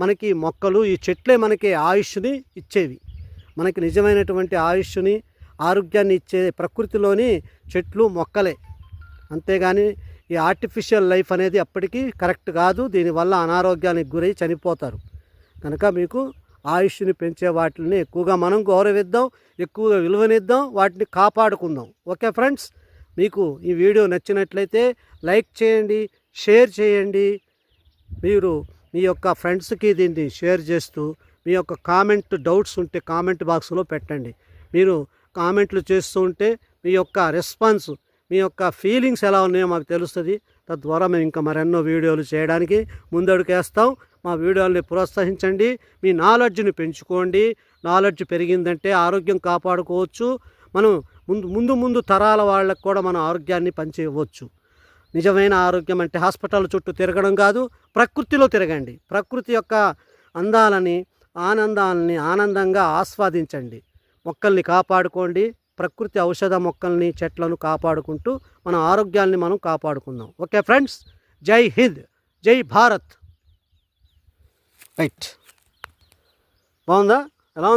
మనకి మొక్కలు ఈ చెట్లే మనకి ఆయుష్ని ఇచ్చేవి. మనకి నిజమైనటువంటి ఆయుష్ని ఆరోగ్యాన్ని ఇచ్చే ప్రకృతిలోని చెట్లు మొక్కలే. అంతేగాని ఈ ఆర్టిఫిషియల్ లైఫ్ అనేది అప్పటికీ కరెక్ట్ కాదు. దీనివల్ల అనారోగ్యానికి గురై చనిపోతారు. కనుక మీకు ఆయుష్ని పెంచే వాటిని ఎక్కువగా మనం గౌరవిద్దాం ఎక్కువగా విలువనిద్దాం వాటిని కాపాడుకుందాం. Okay friends? మీకు ఈ వీడియో నచ్చినట్లయితే లైక్ చేయండి షేర్ చేయండి. మీరు మీ యొక్క ఫ్రెండ్స్కి దీన్ని షేర్ చేస్తూ మీ యొక్క కామెంట్ డౌట్స్ ఉంటే కామెంట్ బాక్స్లో పెట్టండి. మీరు కామెంట్లు చేస్తూ ఉంటే మీ యొక్క రెస్పాన్స్ మీ యొక్క ఫీలింగ్స్ ఎలా ఉన్నాయో మాకు తెలుస్తుంది. తద్వారా మేము ఇంకా మరెన్నో వీడియోలు చేయడానికి ముందడుకేస్తాం మా వీడియోల్ని ప్రోత్సహించండి. మీ నాలెడ్జ్ని పెంచుకోండి. నాలెడ్జ్ పెరిగిందంటే ఆరోగ్యం కాపాడుకోవచ్చు. మనం ముందు ముందు ముందు తరాల వాళ్ళకు కూడా మన ఆరోగ్యాన్ని పంచి నిజమైన ఆరోగ్యం అంటే హాస్పిటల్ చుట్టూ తిరగడం కాదు ప్రకృతిలో తిరగండి. ప్రకృతి యొక్క అందాలని ఆనందాలని ఆనందంగా ఆస్వాదించండి. మొక్కల్ని కాపాడుకోండి. ప్రకృతి ఔషధ మొక్కల్ని చెట్లను కాపాడుకుంటూ మన ఆరోగ్యాన్ని మనం కాపాడుకుందాం. Okay friends? జై హింద్. జై భారత్. రైట్. బాగుందా? ఎలా